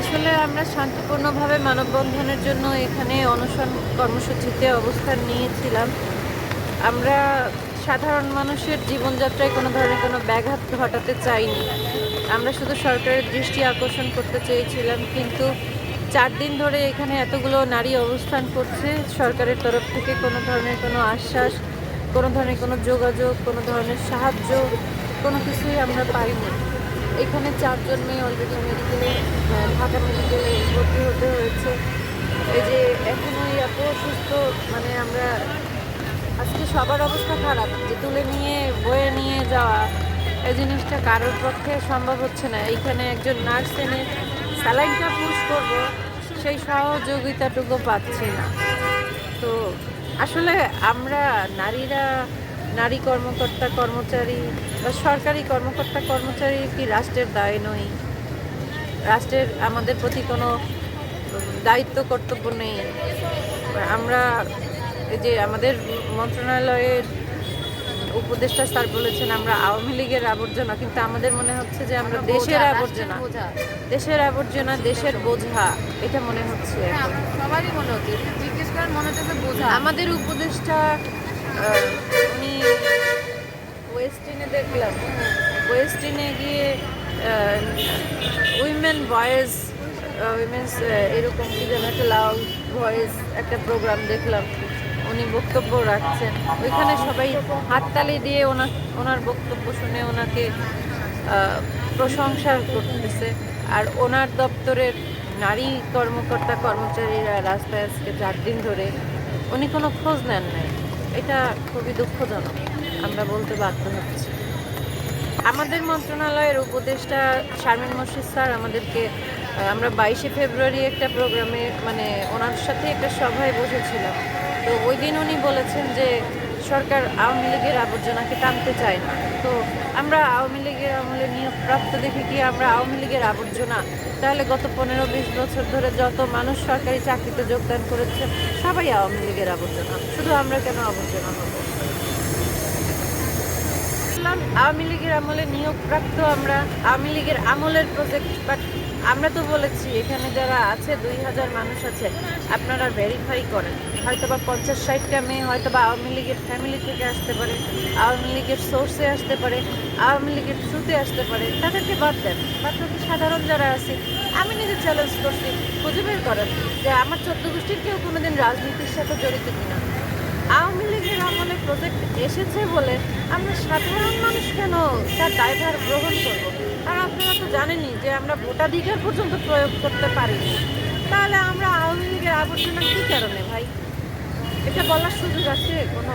আসলে আমরা শান্তিপূর্ণভাবে মানববন্ধনের জন্য এখানে অনশন কর্মসূচিতে অবস্থান নিয়েছিলাম। আমরা সাধারণ মানুষের জীবনযাত্রায় কোনো ধরনের কোনো ব্যাঘাত ঘটাতে চাইনি। আমরা শুধু সরকারের দৃষ্টি আকর্ষণ করতে চেয়েছিলাম, কিন্তু চার দিন ধরে এখানে এতগুলো নারী অবস্থান করছে। সরকারের তরফ থেকে কোনো ধরনের কোনো আশ্বাস, কোনো ধরনের কোনো যোগাযোগ, কোনো ধরনের সাহায্য, কোনো কিছুই আমরা পাইনি। এখানে চারজন মেয়ে অলরেডি মেডিকেলে ঢাকা মেডিকেলে ভর্তি হতে হয়েছে। এই যে এখন ওই এত অসুস্থ মানে আমরা আজকে সবার অবস্থা খারাপ, যে তুলে নিয়ে, বয়ে নিয়ে যাওয়া, এই জিনিসটা কারোর পক্ষে সম্ভব হচ্ছে না। এইখানে একজন নার্স এনে স্যালাইনটা পুশ করব, সেই সহযোগিতাটুকু পাচ্ছি না। তো আসলে আমরা নারীরা, নারী কর্মকর্তা কর্মচারী বা সরকারি কর্মকর্তা কর্মচারী কি রাষ্ট্রের দায় নই রাষ্ট্রের আমাদের প্রতি কোনো দায়িত্ব কর্তব্য নেই। আমরা এই যে আমাদের মন্ত্রণালয়ের উপদেষ্টা স্যার বলেছেন আমরা আওয়ামী লীগের আবর্জনা কিন্তু আমাদের মনে হচ্ছে যে আমরা দেশের আবর্জনা। দেশের আবর্জনা দেশের বোঝা এটা মনে হচ্ছে সবারই মনে হচ্ছে জিজ্ঞেস করার মনে হচ্ছে বোঝা। আমাদের উপদেষ্টা উনি ওয়েস্টিনে দেখলাম ওয়েস্টিনে গিয়ে উইমেন ভয়েস উইমেন্স এরকম কি যেন একটা লাউড ভয়েস একটা প্রোগ্রাম দেখলাম। উনি বক্তব্য রাখছেন। ওইখানে সবাই হাততালি দিয়ে ওনার ওনার বক্তব্য শুনে ওনাকে প্রশংসা করতেছে। আর ওনার দপ্তরের নারী কর্মকর্তা কর্মচারীরা রাস্তায় আজকে চার দিন ধরে উনি কোনো খোঁজ নেন নাই। এটা খুবই দুঃখজনক। আমরা বলতে বাধ্য হচ্ছি। আমাদের মন্ত্রণালয়ের উপদেষ্টা শারমিন মসজিদ স্যার আমাদেরকে আমরা বাইশে ফেব্রুয়ারি একটা প্রোগ্রামে মানে ওনার সাথে একটা সভায় বসেছিলাম। তো ওই দিন উনি বলেছেন যে সরকার আওয়ামী লীগের আবর্জনাকে টানতে চায় না। তো আমরা আওয়ামী লীগের আমলে নিয়োগপ্রাপ্ত দেখে কি আমরা আওয়ামী লীগের আবর্জনা? তাহলে গত পনেরো বিশ বছর ধরে যত মানুষ সরকারি চাকরিতে যোগদান করেছে, সবাই আওয়ামী লীগের আবর্জনা। শুধু আমরা কেন আবর্জনা? হব বললাম আওয়ামী লীগের আমলে নিয়োগপ্রাপ্ত আমরা, আওয়ামী লীগের আমলের প্রজেক্ট বাট আমরা তো বলেছি, এখানে যারা আছে, দুই হাজার মানুষ আছে, আপনারা ভেরিফাই করেন। হয়তো বা পঞ্চাশ ষাটটা মেয়ে হয়তো বা আওয়ামী লীগের ফ্যামিলি থেকে আসতে পারে, আওয়ামী লীগের সোর্সে আসতে পারে, আওয়ামী লীগের থ্রুতে আসতে পারে, তাদেরকে বাদ দেন। বাদ সাধারণ যারা আছে, আমি নিজে চ্যালেঞ্জ করছি, খুঁজে বের করেন যে আমার চোদ্দ গোষ্ঠীর কেউ কোনোদিন রাজনীতির সাথে জড়িত কিনা। প্রজেক্ট এসেছে বলে আমরা সাধারণ মানুষ কেন তার ড্রাইভার গ্রহণ করব? আর আপনারা তো জানেনই যে আমরা ভোটাধিকার পর্যন্ত প্রয়োগ করতে পারিনি তাহলে আমরা আওয়ামী লীগের আবর্জনা কী কারণে ভাই? এটা বলার সুযোগ আছে কোনো?